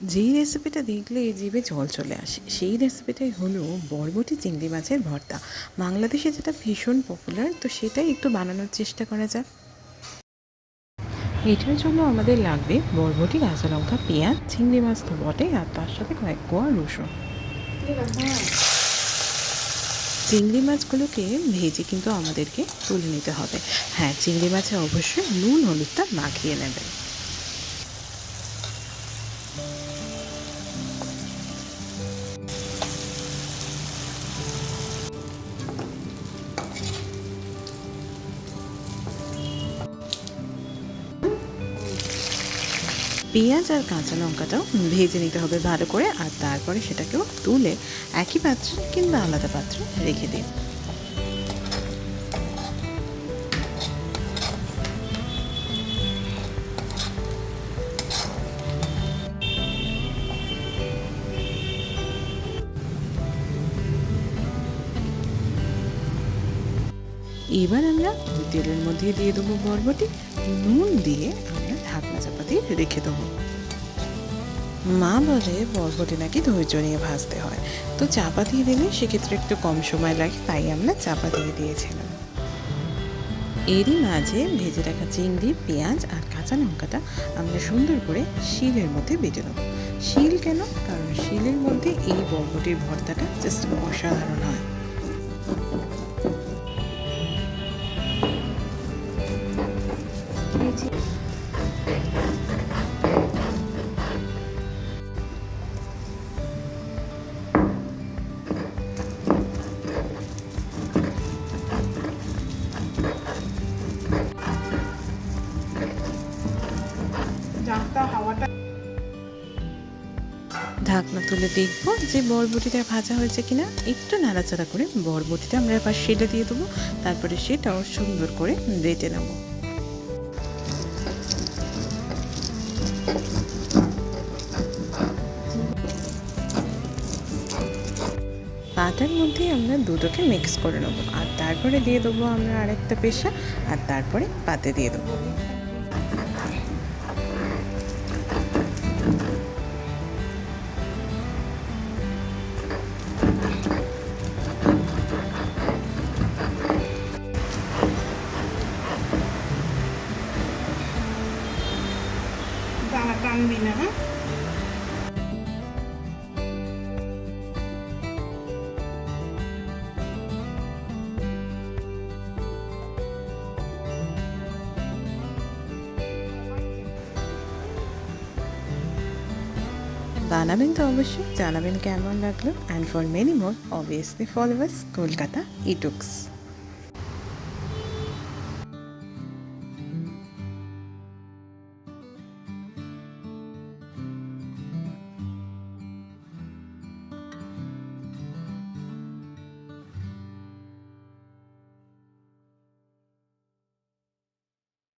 যেই রেসিপিটা দেখলে জিভে জল চলে আসে, সেই রেসিপিটাই হলো বরবটি চিংড়ি মাছের ভর্তা। বাংলাদেশে যেটা ভীষণ পপুলার তো সেটাই একটু বানানোর চেষ্টা করা যাক। এটার জন্য আমাদের লাগবে বরবটি কাঁচা লঙ্কা পেঁয়াজ, চিংড়ি মাছ তো বটে, আর তার সাথে কয়েক কোয়া রসুন। চিংড়ি মাছগুলোকে ভেজে কিন্তু আমাদেরকে তুলে নিতে হবে। হ্যাঁ চিংড়ি মাছে অবশ্যই নুন, হলুদটা মাখিয়ে নেবে পেঁয়াজ আর কাঁচা লঙ্কাটাও ভেজে নিতে হবে ভালো করে, আর তারপরে সেটাকেও তুলে একই পাত্রে কিংবা আলাদা পাত্রে রেখে দিন। এবার আমরা তেলের মধ্যে দিয়ে দেবো বরবটি, নুন দিয়ে ঢাকনা চাপা রেখে দেবো মা বলে, বরবটি নাকি ধৈর্য নিয়ে ভাজতে হয়। তো চাপা দিয়ে দিলে সেক্ষেত্রে একটু কম সময় লাগে, তাই আমরা চাপা দিয়ে দিয়েছিলাম। এরই মাঝে ভেজে রাখা চিংড়ি, পেঁয়াজ আর কাঁচা লঙ্কাটা আমরা সুন্দর করে শিলের মধ্যে বেটে নেব। শিল কেন? কারণ শিলের মধ্যে এই বরবটির ভর্তাটা জাস্ট অসাধারণ হয়। ঢাকনা তুলে দেখব যে বরবটিটা ভাজা হয়েছে কিনা। একটু নাড়াচাড়া করে বরবটিটা আমরা এবার সেটা দিয়ে দেবো। তারপরে সেটাও সুন্দর করে বেটে নেব। পাটার মধ্যে আমরা দুটোকে মিক্স করে নেব। আর তারপরে দিয়ে দেবো আমরা আরেকটা পেশা, আর তারপরে পাতে দিয়ে দেবো। দানা টানবি না হ্যাঁ বানাবেন তো অবশ্যই জানাবেন কেমন লাগলো and for many more obviously followers Kolkata ইটুক্স